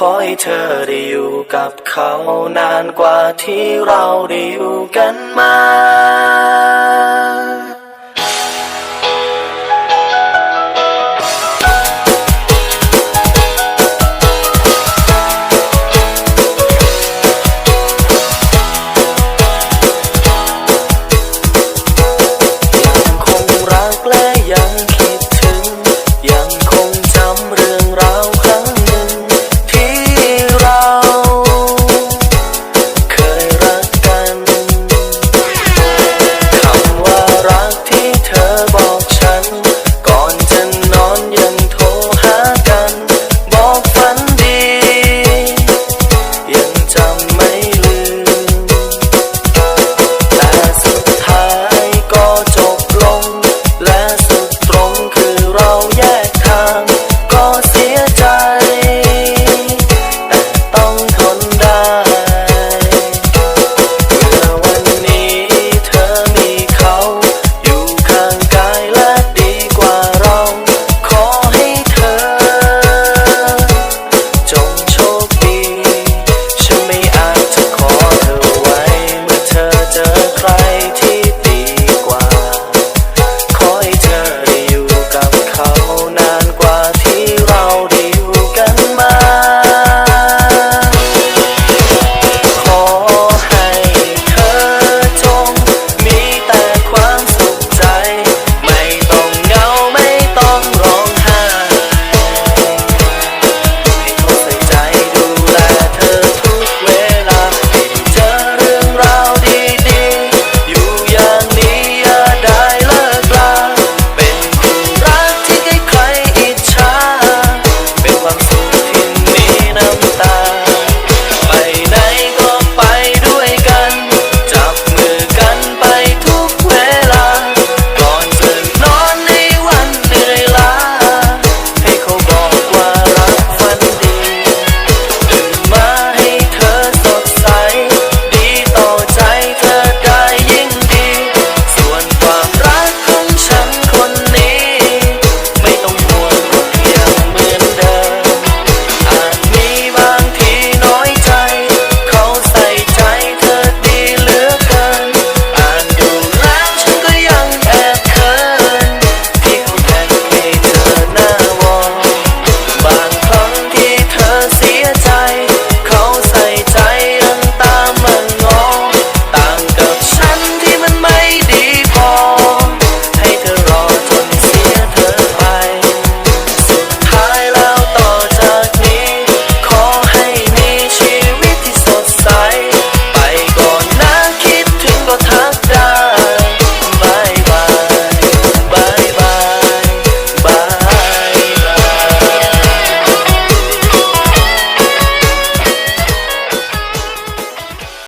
ขอให้เธอได้อยู่กับเขานานกว่าที่เราได้อยู่กันมา